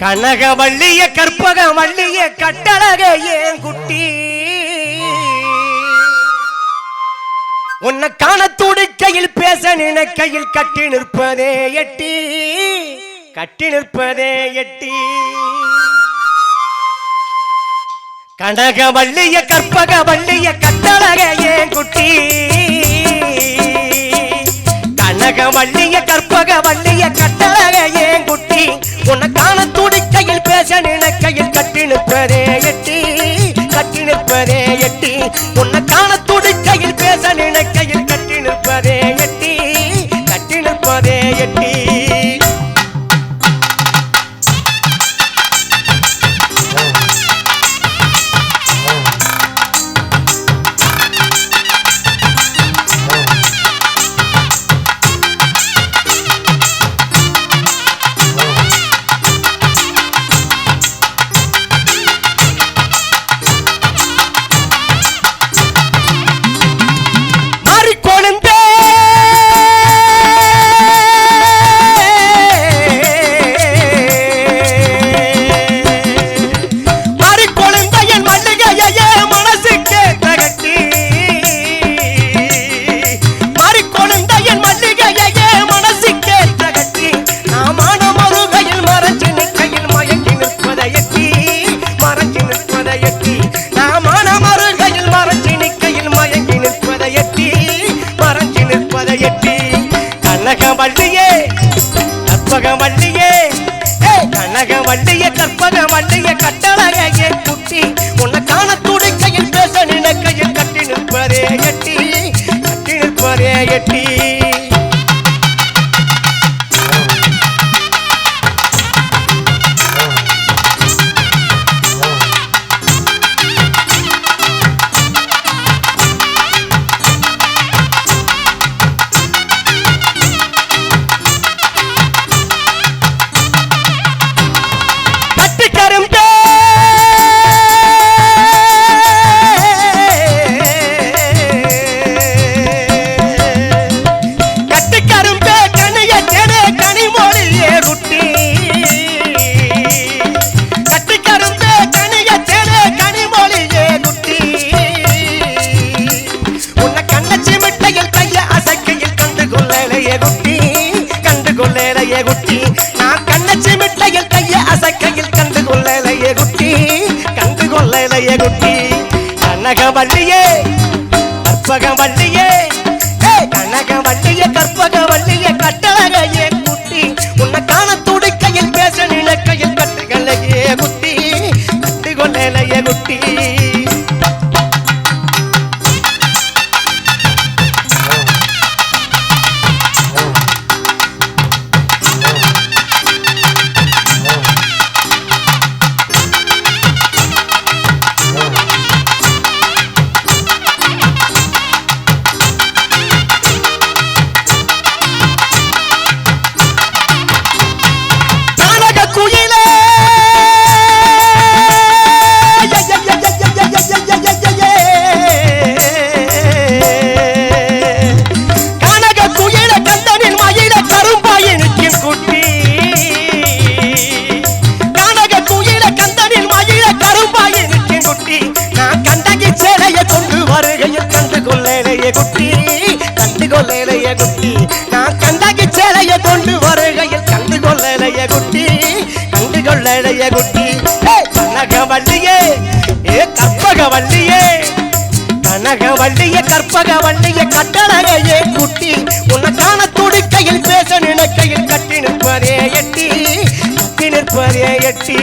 கனக வள்ளிய கற்பக வள்ளிய கட்டழக ஏன் குட்டி? உன்னை காண துடிக்கையில் பேச நினைக்கையில் கட்டி நிற்பதே எட்டி. கட்டி நிற்பதே எட்டி. கனக வள்ளிய கற்பக வள்ளிய கட்டழக ஏன் குட்டி? கனக வள்ளிய கற்பக வள்ளிய கட்டழக துடிக்கையில் பேச நினைக்கையில் கட்டி நிற்பதே எட்டி கட்டி நிற்பதே எட்டி. உன்னை கற்பகவள்ளியே கட்டளையே குட்டி. உன்னை காண துடிக்கையில் பேச நினைக்கையில் கட்டி நிற்பதே எட்டி கட்டி நிற்பதே எட்டி. கொள்ளலையே குட்டி. நான் கண்ணச்சி மிட்டையில் கைய அசக்கையில் கண்டு கொள்ளலையே குட்டி. கண்டு கொள்ளலையே குட்டி. கனக வள்ளியே அற்பக வள்ளியே குட்டி. கனக துயில கந்தனில் மயில கரும்பாயினுக்கின் குட்டி. நான் கண்டகி சேலைய கொண்டு வருகையில் கண்டு கொள்ளேலைய குட்டி. கண்டு கொள்ளேலைய குட்டி. நான் கண்டகி சேலைய கொண்டு வருகையில் கண்டு கொள்ளேலைய குட்டி. கண்டு கொள்ளேலைய குட்டி. ஏய், கனகவள்ளியே ஏ கற்பகவள்ளியே கனகவள்ளிய கற்பகவள்ளிய கட்டழகையே குட்டி. உன்னை எட்டி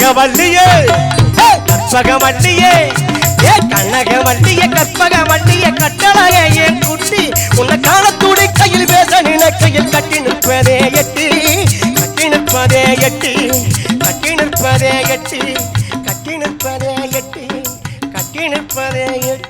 கனகவல்லியே கற்பகவல்லியே ஏ கனகவல்லியே கற்பகவல்லியே கட்டளையே ஏன் குட்டி. உன்னை காண துடிக்கையில் பேச நிலக்கையில் கட்டி நிற்பதே எட்டி. கட்டி நிற்பதே எட்டி. கட்டி நிற்பதே எட்டி. கட்டி நிற்பதே எட்டி. கட்டி நிற்பதே எட்டி.